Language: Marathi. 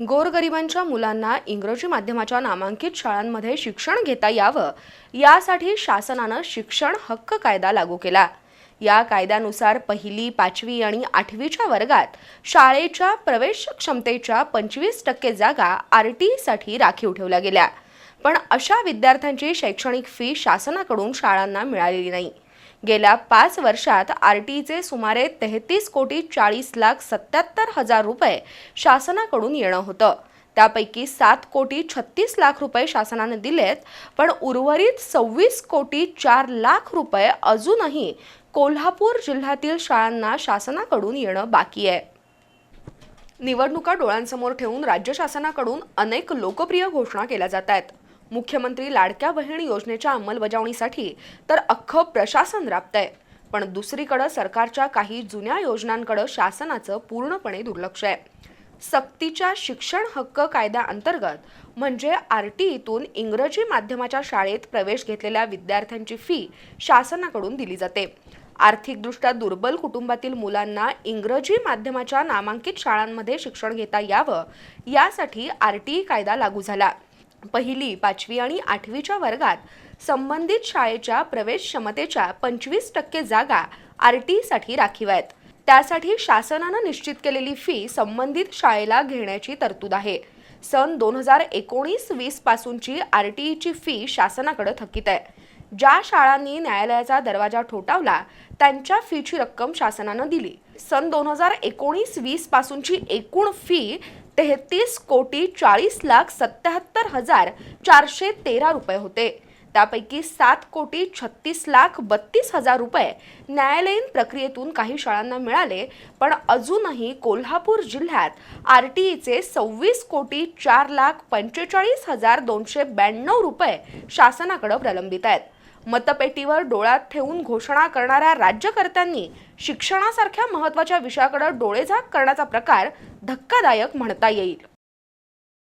गोरगरिबांच्या मुलांना इंग्रजी माध्यमाच्या नामांकित शाळांमध्ये शिक्षण घेता यावं. यासाठी शासनानं शिक्षण हक्क कायदा लागू केला. या कायद्यानुसार पहिली पाचवी आणि आठवीच्या वर्गात शाळेच्या प्रवेश क्षमतेच्या पंचवीस टक्के जागा आर टी साठी राखीव ठेवल्या गेल्या. पण अशा विद्यार्थ्यांची शैक्षणिक फी शासनाकडून शाळांना मिळालेली नाही. गेल्या पाच वर्षात आर टीचे सुमारे तेहतीस कोटी चाळीस लाख सत्याहत्तर हजार रुपये शासनाकडून येणं होतं. त्यापैकी सात कोटी छत्तीस लाख रुपये शासनाने दिलेत पण उर्वरित सव्वीस कोटी चार लाख रुपये अजूनही कोल्हापूर जिल्ह्यातील शाळांना शासनाकडून येणं बाकी आहे. निवडणुका डोळ्यांसमोर ठेवून राज्य शासनाकडून अनेक लोकप्रिय घोषणा केल्या जात आहेत. मुख्यमंत्री लाडक्या बहीण योजनेच्या अंमलबजावणीसाठी तर अख्खं प्रशासन राबतंय. पण दुसरीकडं सरकारच्या काही जुन्या योजनांकडं शासनाचं पूर्णपणे दुर्लक्ष आहे. सक्तीच्या शिक्षण हक्क कायद्याअंतर्गत म्हणजे आर टी इंग्रजी माध्यमाच्या शाळेत प्रवेश घेतलेल्या विद्यार्थ्यांची फी शासनाकडून दिली जाते. आर्थिकदृष्ट्या दुर्बल कुटुंबातील मुलांना इंग्रजी माध्यमाच्या नामांकित शाळांमध्ये शिक्षण घेता यावं यासाठी आर टी कायदा लागू झाला. पहिली पाचवी आणि आठवीच्या वर्गात संबंधित शाळेच्या प्रवेश क्षमतेच्या पंचवीस टक्के जागा आर टीसाठी राखीव आहेत. त्यासाठी शासनानं निश्चित केलेली फी संबंधित शाळेला घेण्याची तरतूद आहे. सन दोन हजार एकोणीस वीस पासूनची आर टी ईची फी शासनाकडे थकीत आहे. ज्या शाळांनी न्यायालयाचा दरवाजा ठोठावला त्यांच्या फीची रक्कम शासनानं दिली. सन दोन हजार एकोणीस वीस पासूनची एकूण फी तेहतीस कोटी चाळीस लाख सत्याहत्तर हजार चारशे तेरा रुपये होते. त्यापैकी सात कोटी छत्तीस लाख बत्तीस हजार रुपये न्यायालयीन प्रक्रियेतून काही शाळांना मिळाले पण अजूनही कोल्हापूर जिल्ह्यात आर टी ईचे सव्वीस कोटी चार लाख पंचेचाळीस हजार दोनशे ब्याण्णव रुपये शासनाकडे प्रलंबित आहेत. मतपेटीवर डोळ्यात ठेवून घोषणा करणाऱ्या राज्यकर्त्यांनी शिक्षणासारख्या महत्त्वाच्या विषयाकडे डोळेझाक करण्याचा प्रकार धक्कादायक म्हणता येईल.